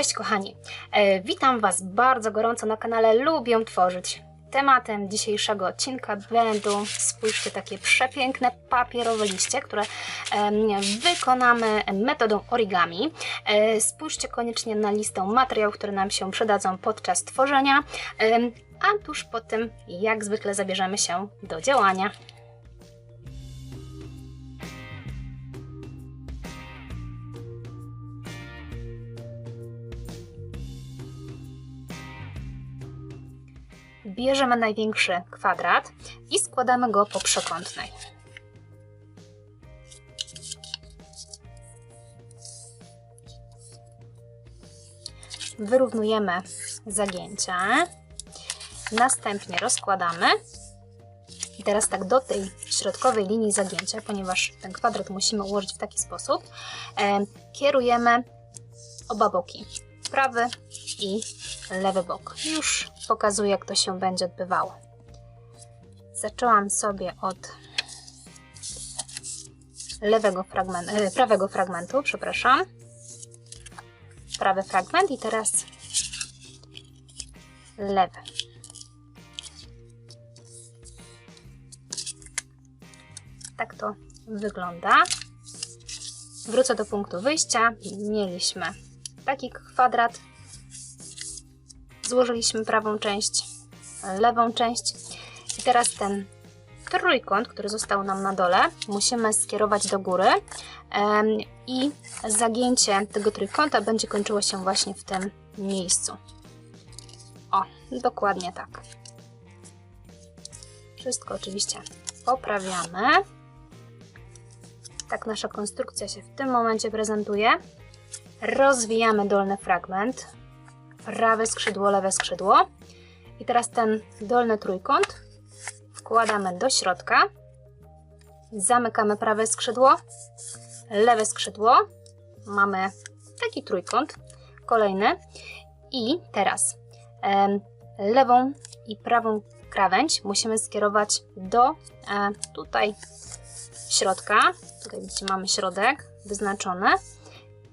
Cześć kochani, e, witam Was bardzo gorąco na kanale Lubię Tworzyć. Tematem dzisiejszego odcinka będą, spójrzcie, takie przepiękne papierowe liście, które wykonamy metodą origami. E, Spójrzcie koniecznie na listę materiałów, które nam się przydadzą podczas tworzenia, a tuż po tym, jak zwykle, zabierzemy się do działania. Bierzemy największy kwadrat i składamy go po przekątnej. Wyrównujemy zagięcia. Następnie rozkładamy. I teraz tak do tej środkowej linii zagięcia, ponieważ ten kwadrat musimy ułożyć w taki sposób, e, kierujemy oba boki. Prawy i lewy bok. Już pokazuję, jak to się będzie odbywało. Zaczęłam sobie od lewego fragmentu, e, prawego fragmentu, przepraszam. Prawy fragment i teraz lewy. Tak to wygląda. Wrócę do punktu wyjścia. Mieliśmy taki kwadrat. Złożyliśmy prawą część, lewą część. I teraz ten trójkąt, który został nam na dole, musimy skierować do góry. I zagięcie tego trójkąta będzie kończyło się właśnie w tym miejscu. O, dokładnie tak. Wszystko oczywiście poprawiamy. Tak nasza konstrukcja się w tym momencie prezentuje. Rozwijamy dolny fragment. Prawe skrzydło, lewe skrzydło. I teraz ten dolny trójkąt wkładamy do środka. Zamykamy prawe skrzydło, lewe skrzydło. Mamy taki trójkąt. Kolejny. I teraz em, lewą i prawą krawędź musimy skierować do e, tutaj środka. Tutaj widzicie, mamy środek wyznaczony.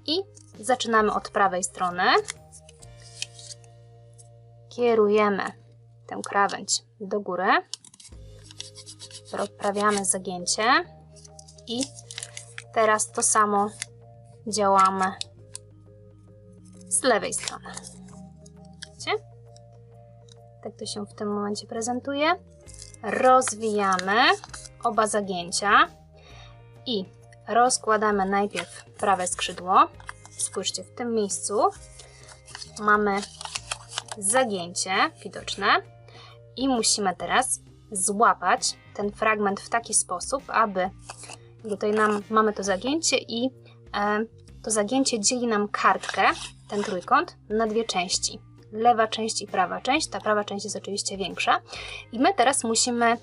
I zaczynamy od prawej strony. Kierujemy tę krawędź do góry. Rozprawiamy zagięcie. I teraz to samo działamy z lewej strony. Widzicie? Tak to się w tym momencie prezentuje. Rozwijamy oba zagięcia i rozkładamy najpierw prawe skrzydło. Spójrzcie, w tym miejscu mamy zagięcie widoczne i musimy teraz złapać ten fragment w taki sposób, aby tutaj nam mamy to zagięcie i e, to zagięcie dzieli nam kartkę, ten trójkąt, na dwie części. Lewa część i prawa część. Ta prawa część jest oczywiście większa. I my teraz musimy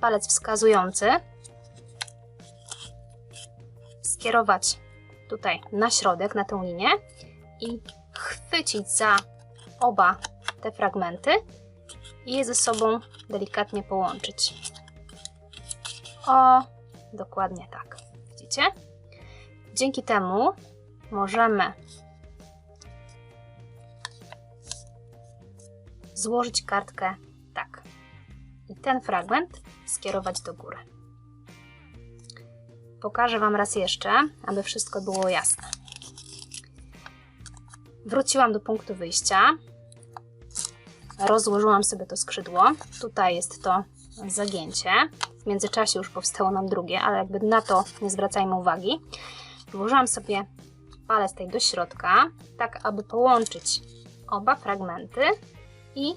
palec wskazujący skierować tutaj na środek, na tę linię i chwycić za oba te fragmenty i je ze sobą delikatnie połączyć. O, dokładnie tak. Widzicie? Dzięki temu możemy złożyć kartkę tak i ten fragment skierować do góry. Pokażę Wam raz jeszcze, aby wszystko było jasne. Wróciłam do punktu wyjścia. Rozłożyłam sobie to skrzydło. Tutaj jest to zagięcie. W międzyczasie już powstało nam drugie, ale jakby na to nie zwracajmy uwagi. Włożyłam sobie palec tutaj do środka, tak aby połączyć oba fragmenty i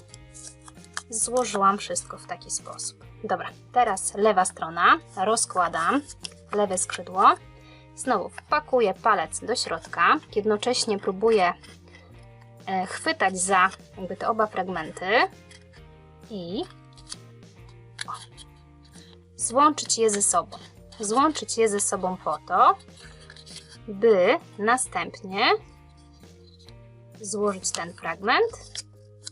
złożyłam wszystko w taki sposób. Dobra, teraz lewa strona. Rozkładam lewe skrzydło. Znowu wpakuję palec do środka. Jednocześnie próbuję chwytać za jakby te oba fragmenty i o, złączyć je ze sobą. Złączyć je ze sobą po to, by następnie złożyć ten fragment,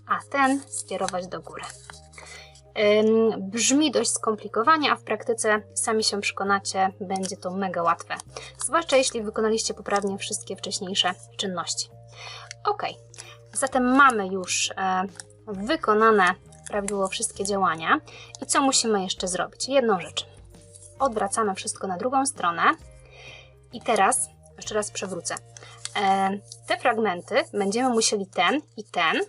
a ten skierować do góry. Brzmi dość skomplikowanie, a w praktyce sami się przekonacie, będzie to mega łatwe. Zwłaszcza jeśli wykonaliście poprawnie wszystkie wcześniejsze czynności. Ok, zatem mamy już e, wykonane prawidłowo wszystkie działania. I co musimy jeszcze zrobić? Jedną rzecz. Odwracamy wszystko na drugą stronę. I teraz, jeszcze raz przewrócę. E, te fragmenty będziemy musieli ten i ten,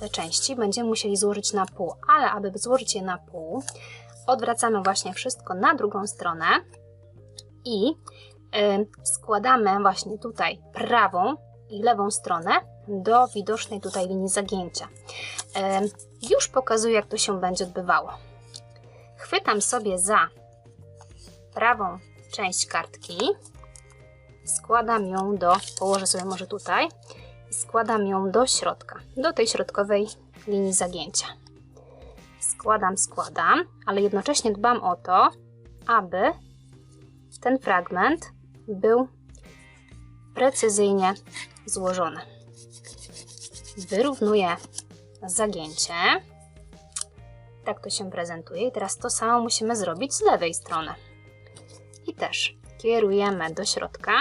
te części będziemy musieli złożyć na pół, ale aby złożyć je na pół, odwracamy właśnie wszystko na drugą stronę i y, składamy właśnie tutaj prawą i lewą stronę do widocznej tutaj linii zagięcia. Już pokazuję, jak to się będzie odbywało. Chwytam sobie za prawą część kartki, składam ją do, położę sobie może tutaj i składam ją do środka, do tej środkowej linii zagięcia. Składam, składam, ale jednocześnie dbam o to, aby ten fragment był precyzyjnie złożony. Wyrównuję zagięcie. Tak to się prezentuje. I teraz to samo musimy zrobić z lewej strony. I też kierujemy do środka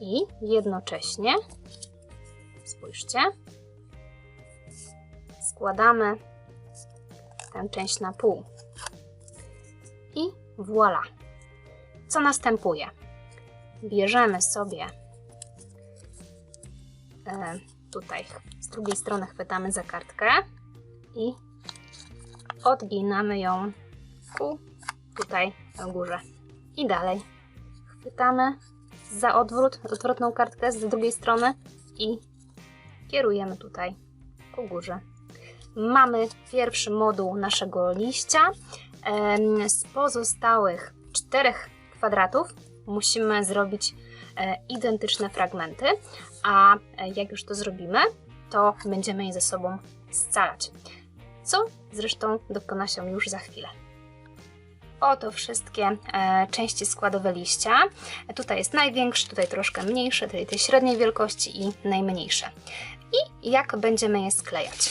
i jednocześnie spójrzcie składamy tę część na pół i voilà co następuje bierzemy sobie tutaj z drugiej strony chwytamy za kartkę i odginamy ją ku tutaj na górze i dalej chwytamy za odwrót, odwrotną kartkę z drugiej strony i kierujemy tutaj ku górze. Mamy pierwszy moduł naszego liścia. Z pozostałych czterech kwadratów musimy zrobić e, identyczne fragmenty, a e, jak już to zrobimy, to będziemy je ze sobą scalać. Co zresztą dokona się już za chwilę. Oto wszystkie e, części składowe liścia. E, Tutaj jest największy, tutaj troszkę mniejszy, tutaj tej średniej wielkości i najmniejsze. I jak będziemy je sklejać?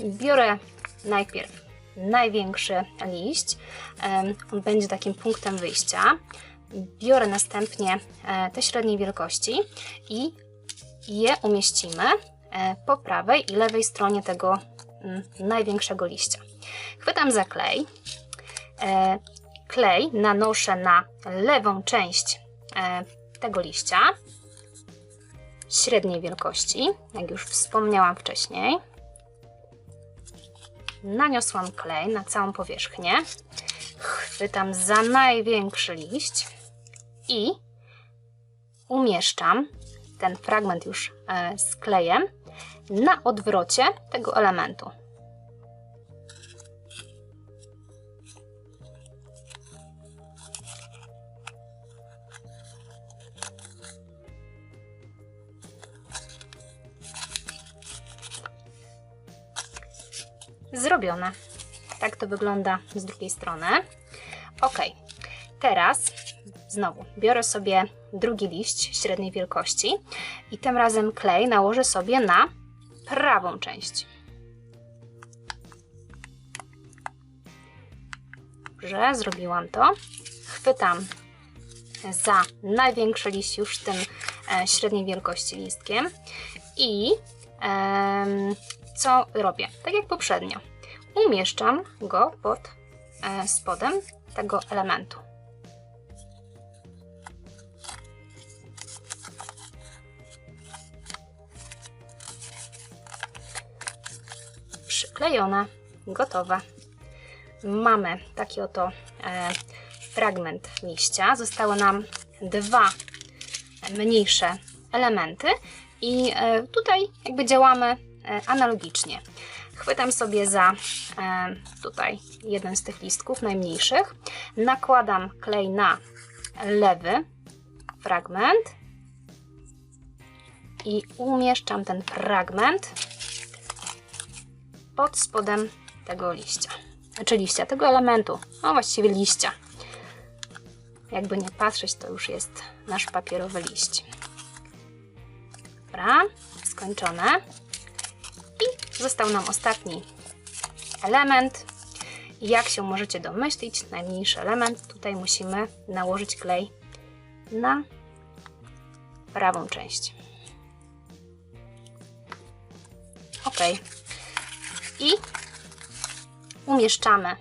Biorę najpierw największy liść, on będzie takim punktem wyjścia. Biorę następnie e, te średniej wielkości i je umieścimy e, po prawej i lewej stronie tego mm, największego liścia. Chwytam za klej, e, klej nanoszę na lewą część tego liścia średniej wielkości, jak już wspomniałam wcześniej. Naniosłam klej na całą powierzchnię. Chwytam za największy liść i umieszczam ten fragment już e, z klejem na odwrocie tego elementu. Zrobione. Tak to wygląda z drugiej strony. Ok, teraz znowu biorę sobie drugi liść średniej wielkości i tym razem klej nałożę sobie na prawą część. Dobrze, zrobiłam to. Chwytam za największy liść już tym e, średniej wielkości listkiem i em, co robię? Tak jak poprzednio. Umieszczam go pod e, spodem tego elementu. Przyklejone, gotowe. Mamy taki oto e, fragment liścia. Zostały nam dwa mniejsze elementy i e, tutaj jakby działamy analogicznie. Chwytam sobie za e, tutaj jeden z tych listków najmniejszych, nakładam klej na lewy fragment i umieszczam ten fragment pod spodem tego liścia, znaczy liścia, tego elementu, no właściwie liścia. Jakby nie patrzeć, to już jest nasz papierowy liść. Dobra, skończone. Został nam ostatni element. Jak się możecie domyślić, najmniejszy element. Tutaj musimy nałożyć klej na prawą część. Ok. I umieszczamy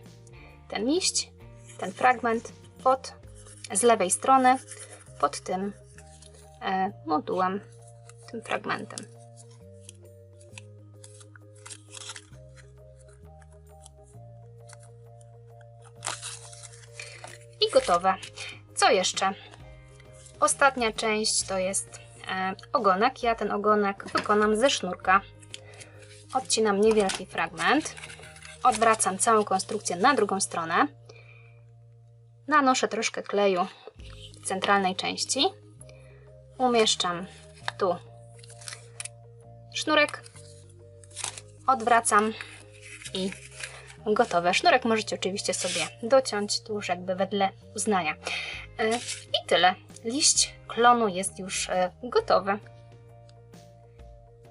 ten liść, ten fragment pod, z lewej strony pod tym e, modułem, tym fragmentem. Gotowe. Co jeszcze? Ostatnia część to jest e, ogonek. Ja ten ogonek wykonam ze sznurka. Odcinam niewielki fragment. Odwracam całą konstrukcję na drugą stronę. Nanoszę troszkę kleju w centralnej części. Umieszczam tu sznurek. Odwracam i gotowe. Sznurek możecie oczywiście sobie dociąć tu już jakby wedle uznania. E, I tyle. Liść klonu jest już e, gotowy.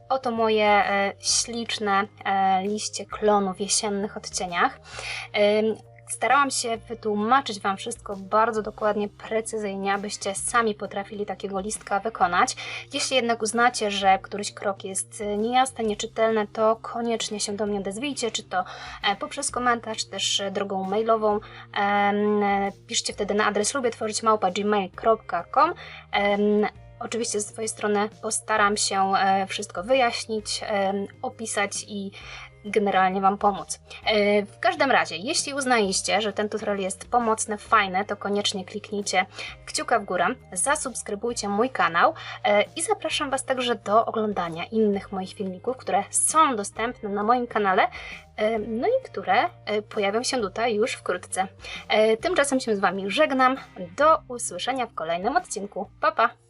Oto moje e, śliczne liście klonu w jesiennych odcieniach. Starałam się wytłumaczyć Wam wszystko bardzo dokładnie, precyzyjnie, abyście sami potrafili takiego listka wykonać. Jeśli jednak uznacie, że któryś krok jest e, niejasny, nieczytelny, to koniecznie się do mnie odezwijcie, czy to e, poprzez komentarz, czy też e, drogą mailową. Piszcie wtedy na adres lubię tworzyć małpa gmail.com. Oczywiście ze swojej strony postaram się wszystko wyjaśnić, opisać i generalnie Wam pomóc. E, W każdym razie, jeśli uznaliście, że ten tutorial jest pomocny, fajny, to koniecznie kliknijcie kciuka w górę, zasubskrybujcie mój kanał e, i zapraszam Was także do oglądania innych moich filmików, które są dostępne na moim kanale, e, no i które pojawią się tutaj już wkrótce. Tymczasem się z Wami żegnam. Do usłyszenia w kolejnym odcinku. Pa, pa!